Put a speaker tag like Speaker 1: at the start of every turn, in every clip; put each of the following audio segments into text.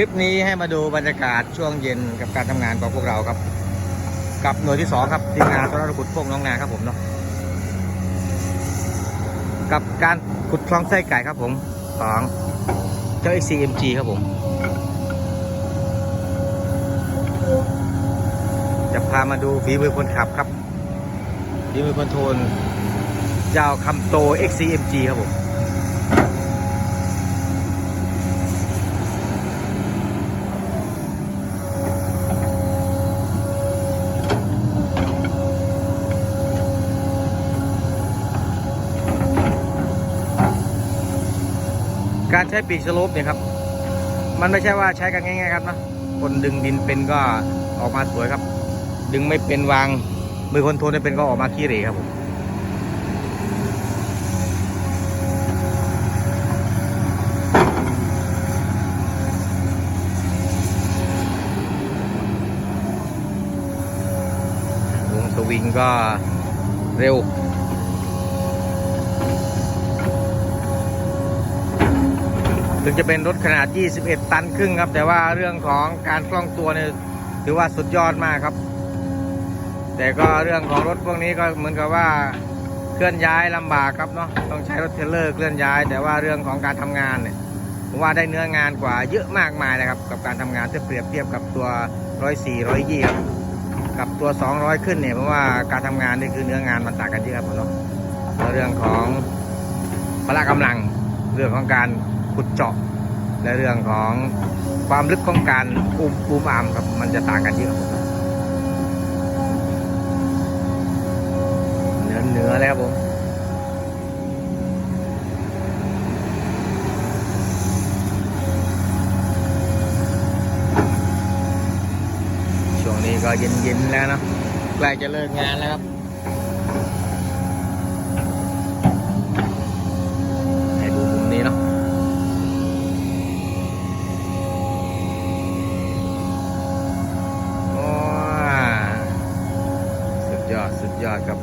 Speaker 1: ลิปนี้ให้มาดูบรรยากาศช่วงเย็นกับการทำงานของพวกเราครับ กับหน่วยที่สองครับทีมงานสรขุดพวกน้องนาครับผมเนาะกับการขุดคลองไส้ไก่ครับผมของเจ้า XCMG ครับผม จะพามาดูฝีมือคนขับครับฝีมือคนโทรลเจ้าคำโต XCMG ครับผม ใช้ปีกสโลปเนี่ยครับ มันไม่ใช่ว่าใช้กันง่ายๆครับนะคนดึงดินเป็นก็ออกมาสวยครับ ดึงไม่เป็นวางมือคนโทนไม่เป็นก็ออกมาขี้เหร่ครับผมวงสวิงก็เร็ว ถึงจะเป็นรถขนาด 21 ตันครึ่งครับ แต่ว่าเรื่องของการคล่องตัวเนี่ยถือว่าสุดยอดมากครับ แต่ก็เรื่องของรถพวกนี้ก็เหมือนกับว่าเคลื่อนย้ายลำบากครับเนาะต้องใช้รถเทรลเลอร์เคลื่อนย้าย แต่ว่าเรื่องของการทำงานเนี่ยผมว่าได้เนื้องานกว่าเยอะมากมายนะครับ กับการทำงานถ้าเปรียบเทียบกับตัว104 120ครับกับตัว 200 ขึ้นเนี่ยเพราะว่าการทำงานนี่คือเนื้องานมันต่างกันเยอะครับผมเนาะแล้วเรื่องของพละกำลังเรื่องของการ ขุดเจาะ และเรื่องของความลึกของการปูมปูมอามครับมันจะต่างกันเยอะเนื้อเนื้อแล้วผมช่วงนี้ก็เย็นๆแล้วเนะใกล้จะเลิกงานแล้วครับ ให้ดูมุมนี้เนาะโอ้สุดย อดสุดยอดครับ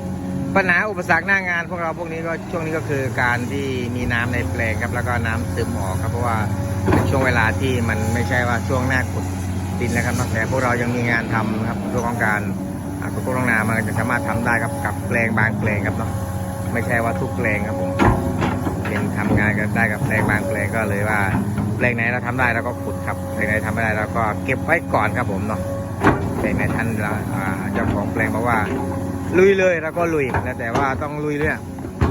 Speaker 1: ปัญหาอุปสรรคหน้างาน พวกเราพวกนี้ก็ช่วงนี้ก็คือการที่มีน้ำในแปลงครับ แล้วก็น้ำซึมออกครับเพราะว่าเป็นช่วงเวลาที่มันไม่ใช่ว่าช่วงหน้าขุดดินนะครับเนอะแต่พวกเรายังมีงานทำครับเรื่องของการอ่าขุดพวกลงนามันจะสามารถทำได้ครับกับแปลงบางแปลงครับเนาะไม่ใช่ว่าทุกแปลงครับผมเป็นทำงานกันได้กับแปลงบางแปลงก็เลยว่าแปลงไหนเราทำได้เราก็ขุดครับแปลงไหนทำไม่ได้เราก็เก็บไว้ก่อนครับผมเนาะแปลงไหนท่านเจ้าของแปลงบอกว่า ลุยเลยเราก็ลุยแล้วแต่ว่าต้องลุยเลย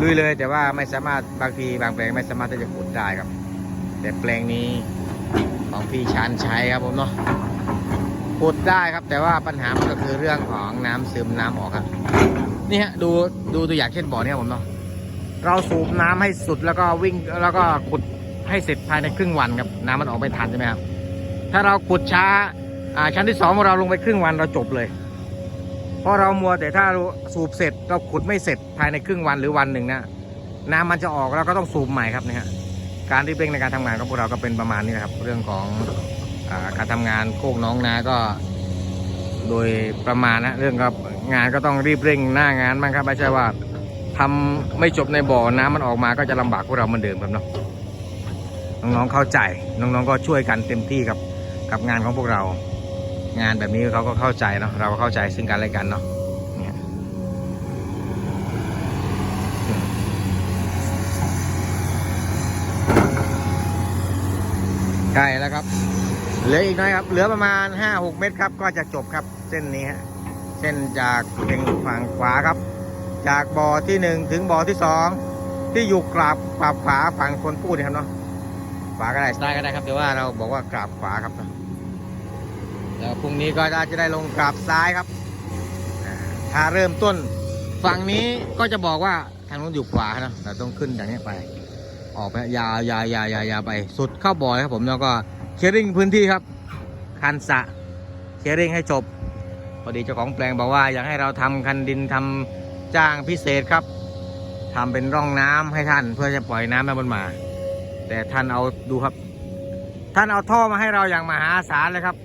Speaker 1: ลุยเลย แต่ว่าไม่สามารถบางทีบางแปลงไม่สามารถที่จะขุดได้ครับ แต่แปลงนี้ของพี่ชานชัยครับผมเนาะขุดได้ครับ แต่ว่าปัญหามันก็คือเรื่องของน้ำซึมน้ำออกครับนี่ฮะดูดูตัวอย่างเช่นบ่อเนี่ยผมเนาะเราสูบน้ำให้สุดแล้วก็วิ่งแล้วก็ขุดให้เสร็จภายในครึ่งวันครับน้ำมันออกไม่ทันใช่ไหมครับถ้าเราขุดช้าอ่าชั้นที่สองของเราลงไปครึ่งวันเราจบเลย เพราะเรามัวแต่ถ้าเราสูบเสร็จเราขุดไม่เสร็จภายในครึ่งวันหรือวันหนึ่งนะน้ำมันจะออกเราก็ต้องสูบใหม่ครับเนี่ยฮะการรีบเร่งในการทำงานของพวกเราก็เป็นประมาณนี้นะครับ เรื่องของอการทำงานโคกน้องนาก็ โดยประมาณนะเรื่องก็งานก็ต้องรีบเร่งหน้างานบ้างครับไม่ใช่ว่าทำไม่จบในบ่อน้ำมันออกมาก็จะลำบากพวกเราเหมือนเดิมครับเนาะน้องๆเข้าใจ น้องๆก็ช่วยกันเต็มที่กับกับงานของพวกเรา งานแบบนี้เขาก็เข้าใจเนาะเราก็เข้าใจซึ่งกันและกันเนาะเนี่ยใกล้แล้วครับ เหลืออีกน้อยครับ เหลือประมาณ 5-6 เมตรครับ ก็จะจบครับเส้นนี้ฮะเส้นจากเพ่งฝั่งขวาครับ จากบ่อที่หนึ่งถึงบ่อที่สองที่อยู่กราบกราบขวาฝั่งคนพูดนะครับเนาะขวาก็ได้ซ้ายก็ได้ครับแต่ว่าเราบอกว่ากราบขวาครับเนาะ แล้วพรุ่งนี้ก็จะได้ลงกราบซ้ายครับถ้าเริ่มต้นฝั่งนี้ก็จะบอกว่าทางนู้นอยู่ขวานะเราต้องขึ้นอย่างนี้ไป ออกไปยาวยาวยาวยาวยาวไป สุดเข้าบ่อนะครับผมแล้วก็เคลียร์ริ่งพื้นที่ครับ คันสะเคลียร์ริ่งให้จบพอดีเจ้าของแปลงบอกว่าอยากให้เราทำคันดินทำจ้างพิเศษครับทำเป็นร่องน้ำให้ท่าน เพื่อจะปล่อยน้ำให้มันมา แต่ท่านเอาดูครับ ท่านเอาท่อมาให้เราอย่างมหาศาลเลยครับ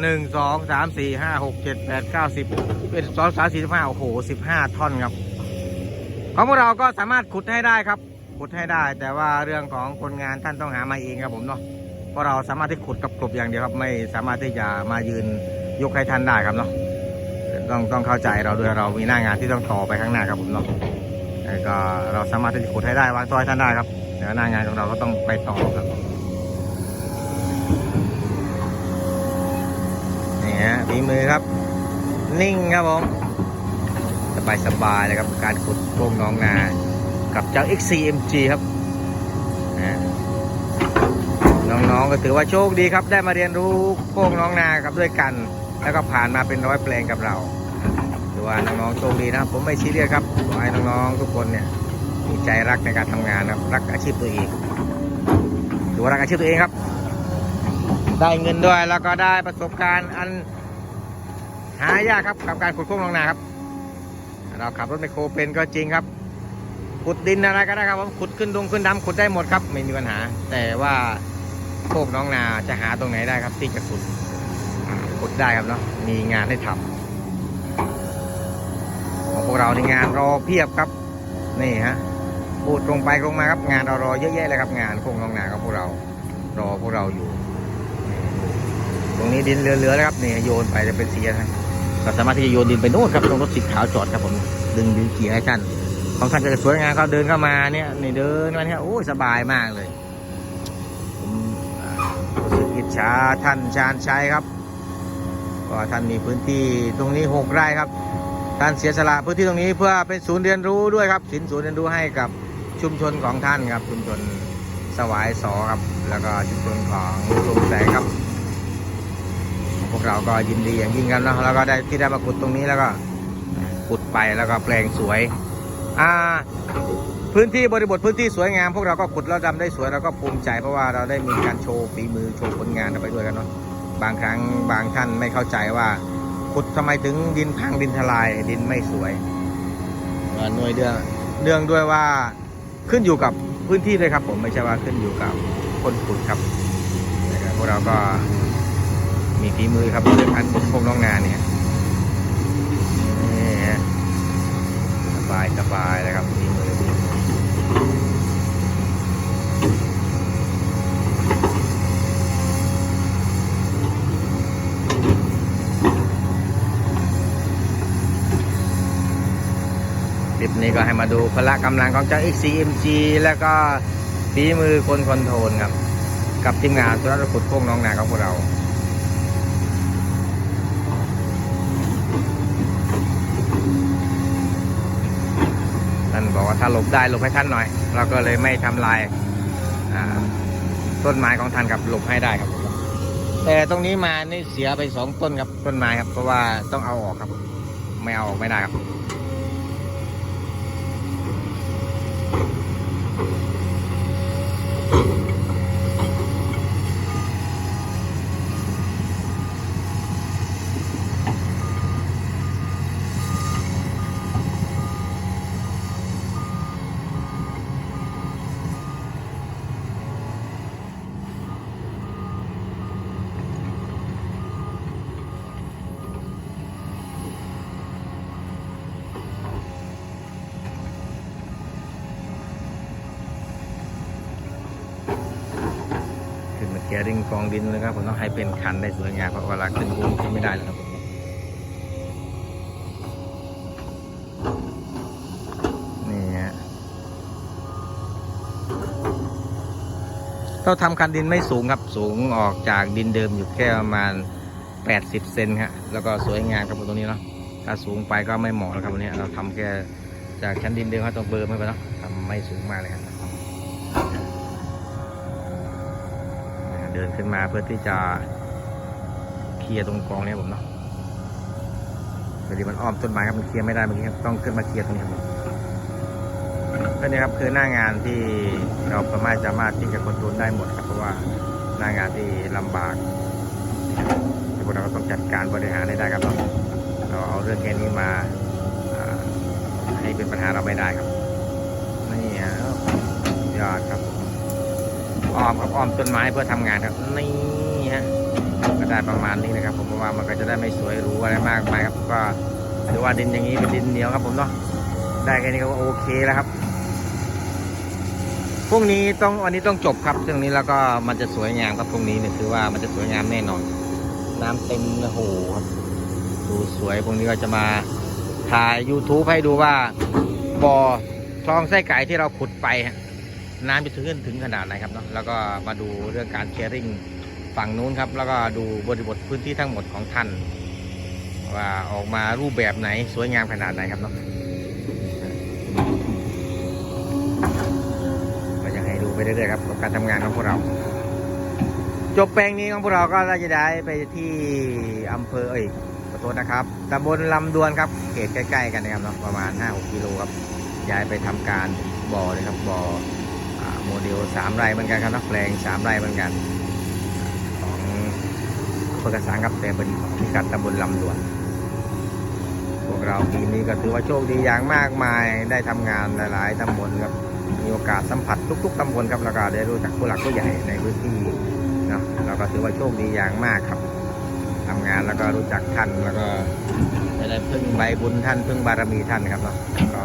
Speaker 1: หนึ่งสองสามสี่ห้าหกเจ็ดแปดเก้าสิบเป็นสองสามสี่ห้าโอ้โหสิบห้าท่อนครับของพวกเราก็สามารถขุดให้ได้ครับ ขุดให้ได้ แต่ว่าเรื่องของคนงานท่านต้องหามาเองครับผมเนาะเพราะเราสามารถที่ขุดกับกลบอย่างเดียวครับ ไม่สามารถที่จะมายืนยกให้ท่านได้ครับเนาะต้องต้องเข้าใจเราด้วยเรามีหน้างานที่ต้องต่อไปข้างหน้าครับผมเนาะแล้วก็เราสามารถที่จะขุดให้ได้วางตัวให้ท่านได้ครับแต่หน้างานของเราก็ต้องไปต่อครับ ฮะฝีมือครับ นิ่งครับผมสบายสบายๆเลยครับ การขุดโป่งน้องนา กับเจ้า XCMG ครับน้องๆก็ถือว่าโชคดีครับ ได้มาเรียนรู้โค้งน้องนาครับด้วยกัน แล้วก็ผ่านมาเป็นร้อยแปลงกับเราถือว่าน้องๆโชคดีนะผมไม่ชี้เรียสครับขอให้น้องๆทุกคนเนี่ยมีใจรักในการทำงานครับรักอาชีพตัวเองถือว่ารักอาชีพตัวเองครับ ได้เงินด้วยแล้วก็ได้ประสบการณ์อันหายากครับกับการขุดโค้งน้องนาครับ เราขับรถไมโครเป็นก็จริงครับ ขุดดินอะไรก็ได้ครับผมขุดขึ้นดงขึ้นดำขุดได้หมดครับ ไม่มีปัญหา แต่ว่าโคกน้องนาจะหาตรงไหนได้ครับ ที่จะขุดขุดได้ครับเนาะมีงานให้ทำของพวกเราในงานรอเพียบครับ นี่ฮะพูดตรงไปตรงมาครับงานเรารอเยอะแยะเลยครับงานโคกน้องนาของพวกเรา รอพวกเราอยู่ รงนี้ดินเลือๆแล้วครับนี่โยนไปจะเป็นสีอะไรเราสามารถที่จะโยนดินไปโน่นครับตรงรถสีขาวจอดครับผมดึงดินเกี่ยให้ท่านของท่านก็จะสวยงามเขาเดินเข้ามาเนี่ยนี่เดินมาเนี่ยโอ้ยสบายมากเลยผมรู้สึกอิจฉาท่านชาญชัยครับก็ท่านมีพื้นที่ตรงนี้หกไร่ครับท่านเสียสละพื้นที่ตรงนี้เพื่อเป็นศูนย์เรียนรู้ด้วยครับสินศูนย์เรียนรู้ให้กับชุมชนของท่านครับชุมชนสวายสอครับ แล้วก็ชุมชนของลุงแสงครับ พวกเราก็ยินดีอย่างยิ่งครับเนาะแล้วก็ได้ที่ได้มาขุดตรงนี้แล้วก็ขุดไปแล้วก็แปลงสวย อ่า พื้นที่บริบทพื้นที่สวยงาม พวกเราก็ขุดแล้วดำได้สวยเราก็ภูมิใจ เพราะว่าเราได้มีการโชว์ฝีมือโชว์ผลงานไปด้วยกันเนาะบางครั้งบางท่านไม่เข้าใจว่าขุดทำไมถึงดินพังดินทลายดินไม่สวยเอ่อหน่วยเดืองเนื่องด้วยว่าขึ้นอยู่กับพื้นที่เลยครับ ผมไม่ใช่ว่าขึ้นอยู่กับคนขุดครับพวกเราก็ มีฝีมือครับเรื่องการขุดพวกน้องงานเนี่ยนี่ฮะสบายสบายเลยครับฝีมือดีคลิปนี้ก็ให้มาดูพละกำลังของเจ้า XCMG แล้วก็ฝีมือคนคอนโทรลครับ กับทีมงานสุรขุดโค้งน้องนาของพวกเรา ท่านบอกว่า ถ้าหลบได้หลบให้ท่านหน่อย เราก็เลยไม่ทำลายต้นไม้ของท่านครับหลบให้ได้ครับ แต่ตรงนี้มานี่เสียไปสองต้นครับต้นไม้ครับ เพราะว่าต้องเอาออกครับ ไม่เอาออกไม่ได้ครับ ขึ้ นกองดินเลยครับผมต้องให้เป็นคันได้สวยงามเพราะเวลาขึ้นบุ้งขึ้นไม่ได้แล้วครับผมนี่ฮะเราทำคันดินไม่สูงครับสูงออกจากดินเดิมอยู่แค่ประมาณ 80 เซนครับแล้วก็สวยงามครับผมตรงนี้เนาะถ้าสูงไปก็ไม่เหมาะแล้วครับวันนี้เราทำแค่จากชั้นดินเดิมครับตรงเบอร์ไม่ไปเนาะทำไม่สูงมากเลยครับ เดินขึ้นมาเพื่อที่จะเคลียร์ตรงกองเนี้ผมเนาะพอดีมันอ้อมต้นไม้ครับมันเคลียร์ไม่ได้เมื่อกี้ครับต้องขึ้นมาเคลียร์ตรงนี้ครับก็นี่ครับคือหน้างานที่เราสามารถสามารถที่จะคอนโทรลได้หมดครับเพราะว่าหน้างานที่ลำบากที่พวกเราก็ต้องจัดการบริหารให้ได้ครับเราเราเอาเรื่องแค่นี้มาอ่าให้เป็นปัญหาเราไม่ได้ครับนี่ฮะยอดครับ อ้อมครับอ้อมต้นไม้เพื่อทำงานครับนี่ฮะก็ได้ประมาณนี้นะครับ ผมเพราะว่ามันก็จะได้ไม่สวยหรูอะไรมากมายครับก็ถือว่าดินอย่างนี้เป็นดินเหนียวครับผมเนาะได้แค่นี้ก็โอเคแล้วครับพรุ่งนี้ต้องวันนี้ต้องจบครับเรื่องนี้แล้วก็มันจะสวยงามครับพรุ่งนี้เนี่ยคือว่ามันจะสวยงามแน่นอน น้ำเต็มโอ้โหครับดูสวยพรุ่งนี้ก็จะมาถ่าย YouTube ให้ดูว่าบ่อคลองไส้ไก่ที่เราขุดไปฮะ น้ำจะถึงถึงขนาดไหนครับเนาะแล้วก็มาดูเรื่องการเคียร์ริ่งฝั่งนู้นครับ แล้วก็ดูบริบทพื้นที่ทั้งหมดของท่านว่าออกมารูปแบบไหนสวยงามขนาดไหนครับเนาะก็จะให้ดูไปเรื่อยๆครับกับการทำงานของพวกเรา จบแปลงนี้ของพวกเราก็จะย้ายไปที่อำเภอเอ้ยขอโทษนะครับตำบลลำดวนครับเขตใกล้ ๆ กันนะครับเนาะประมาณ5-6กิโลครับย้ายไปทำการบ่อเลยครับบ่อ โมเดลสามไร่เหมือนกันครับนาะแปลงสามไร่เหมือนกัน ของอำเภอกระสังครับแต่เป็นพิกัดตำบลลำดวน พวกเราปีนี้ก็ถือว่าโชคดีอย่างมากมายได้ทำงานหลายๆตำบลครับมีโอกาสสัมผัสทุก ๆตำบลครับแล้วก็ได้รู้จักผู้หลักผู้ใหญ่ในพื้นที่เนาะเราก็ถือว่าโชคดีอย่างมากครับทำงานแล้วก็รู้จักท่านแล้วก็ได้พึ่งใบบุญท่านพึ่งบารมีท่านครับเนาะก็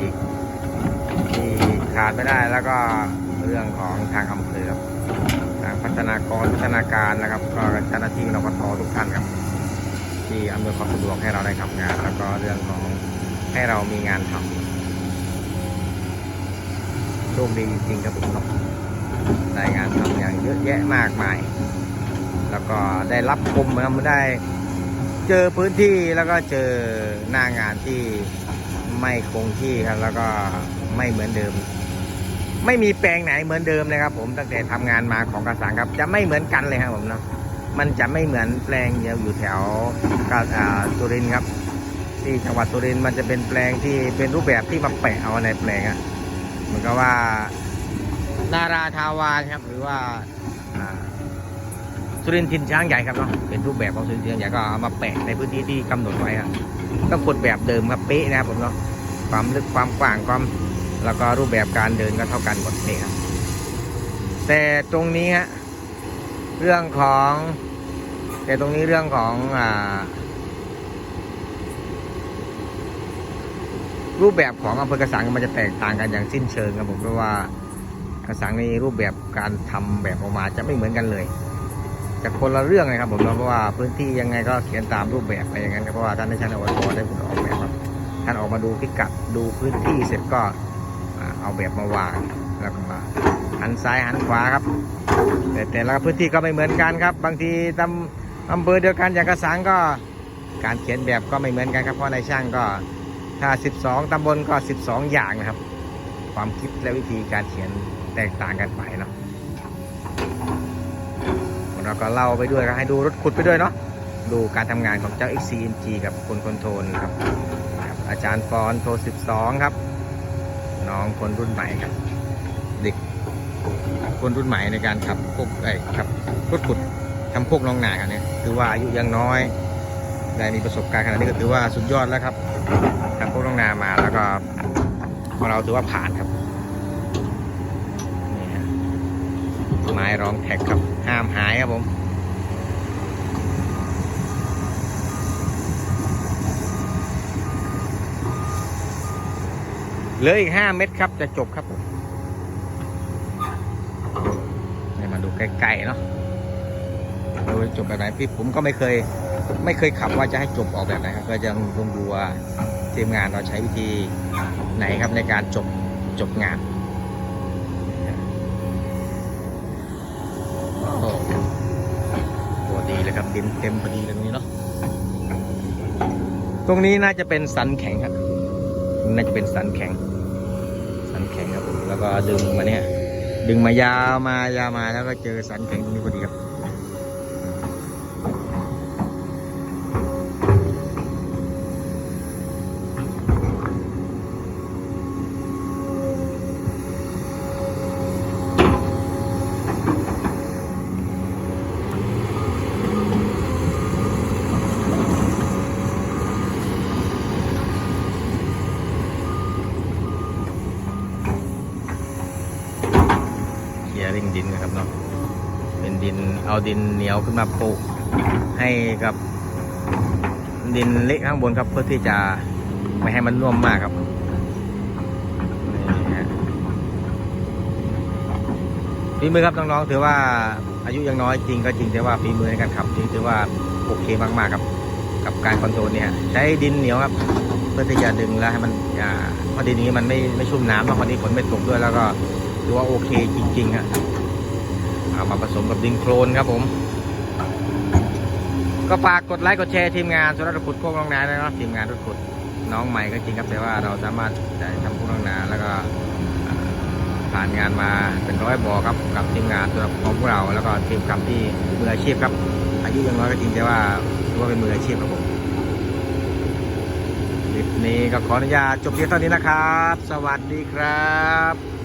Speaker 1: อีกที่ ขาดไม่ได้แล้วก็เรื่องของทางอำเภอครับทางพัฒนากรพัฒนาการนะครับ ก็เจ้าหน้าที่รปภทุกท่านครับ ที่อำนวยความสะดวกให้เราได้ทำงาน แล้วก็เรื่องของให้เรามีงานทำโชคดีจริงครับผมเนาะได้งานทำอย่างเยอะแยะมากมาย แล้วก็ได้รับชมนะครับได้เจอพื้นที่แล้วก็เจอหน้างานที่ไม่คงที่ครับแล้วก็ไม่เหมือนเดิม ไม่มีแปลงไหนเหมือนเดิมเลยครับผมตั้งแต่ทำงานมาของกระสังครับ จะไม่เหมือนกันเลยครับผมเนาะมันจะไม่เหมือนแปลงเดียวอยู่แถวกาสุรินครับ ที่จังหวัดสุรินมันจะเป็นแปลงที่เป็นรูปแบบที่มาแปะเอาในแปลงอะเหมือนกับว่านาราทาวานครับ หรือว่าสุรินทินช้างใหญ่ครับเนาะเป็นรูปแบบของสุรินทร์ทินช้างใหญ่ก็เอามาแปะในพื้นที่ที่กำหนดไว้ครับก็กดแบบเดิมครับเป๊ะนะครับผมเนาะความลึกความกว้างความ แล้วก็รูปแบบการเดินก็เท่ากันหมดเลยครับแต่ตรงนี้ฮะเรื่องของ แต่ตรงนี้เรื่องของอ่ารูปแบบของอำเภอกระสังมันจะแตกต่างกันอย่างสิ้นเชิงครับผมเพราะว่ากระสังในรูปแบบการทำแบบออกมาจะไม่เหมือนกันเลยจะคนละเรื่องเลยครับผมเพราะว่าพื้นที่ยังไงก็เขียนตามรูปแบบไปอย่างนั้นเพราะว่าท่านในชั้นอวตได้ผลออกแบบครับท่านออกมาดูพิกัดดูพื้นที่เสร็จก็ เอาแบบมาวางแล้วก็มาหันซ้ายหันขวาครับ แต่แต่ละพื้นที่ก็ไม่เหมือนกันครับ บางทีตำอำเภอเดียวกันอย่างกระสังก็การเขียนแบบก็ไม่เหมือนกันครับเพราะในช่างก็ถ้า 12ตำบลก็ 12 อย่างนะครับ ความคิดและวิธีการเขียนแตกต่างกันไปเนาะเราก็เล่าไปด้วยก็ให้ดูรถขุดไปด้วยเนาะดูการทำงานของเจ้า XCMG กับคนคอนโทรลครับ อาจารย์ปอนโทร12 ครับ น้องคนรุ่นใหม่ครับ เด็กคนรุ่นใหม่ในการขับพวกไอ้ขับรถขุดทำพวกน้องนากันเนี่ยถือว่าอายุยังน้อยได้มีประสบการณ์ขนาดนี้ก็ถือว่าสุดยอดแล้วครับทำพวกน้องนามาแล้วก็ของเราถือว่าผ่านครับนี่ฮะไม้ร้องแท็กครับห้ามหายครับผม เหลืออีกห้าเม็ดครับจะจบครับผมให้มาดูใกล้ๆเนาะดูจบแบบไหนพี่ผมก็ไม่เคย ไม่เคยขับว่าจะให้จบออกแบบไหนครับ ก็จะลองดูว่าทีมงานเราใช้วิธีไหนครับในการจบจบงานตัวดีเลยครับดินเต็มพอดีตรงนี้เนาะตรงนี้น่าจะเป็นสันแข็งครับ น่าจะเป็นสันแข็ง สันแข็งครับผมแล้วก็ดึงมาเนี่ย ดึงมายาวมายาวมาแล้วก็เจอสันแข็งตรงนี้พอดีครับ ดินเอาดินเหนียวขึ้นมาโปะให้กับดินเละข้างบนครับเพื่อที่จะไม่ให้มันน่วมมากครับนี่ฮะฝีมือครับน้องๆถือว่าอายุยังน้อยจริงก็จริงแต่ว่าฝีมือในการขับจริงถือว่าโอเคมากๆครับ กับการคอนโทรลเนี่ยใช้ดินเหนียวครับ เพื่อที่จะดึงแล้วให้มันอ่าเพอดินนี้มันไม่ไม่ชุ่มน้ำแล้วพอดีฝนไม่ตกด้วยแล้วก็ถือว่าโอเคจริงๆครับ เอามาผสมกับดินโคลนครับผม ก็ฝากกดไลค์กดแชร์ทีมงานสุรรขุดโคกน้องนาด้วยนะทีมงานรถขุดน้องใหม่ก็จริงครับแต่ว่าเราสามารถได้ทำโคกน้องนาแล้วก็ผ่านงานมาเป็นร้อยบอครับกับทีมงานสำหรับของพวกเรา แล้วก็ทีมขับที่มืออาชีพครับ อายุยังน้อยก็จริงแต่ว่าถือว่าเป็นมืออาชีพครับผมคลิปนี้ก็ขออนุญาตจบเพียงเท่านี้นะครับ สวัสดีครับ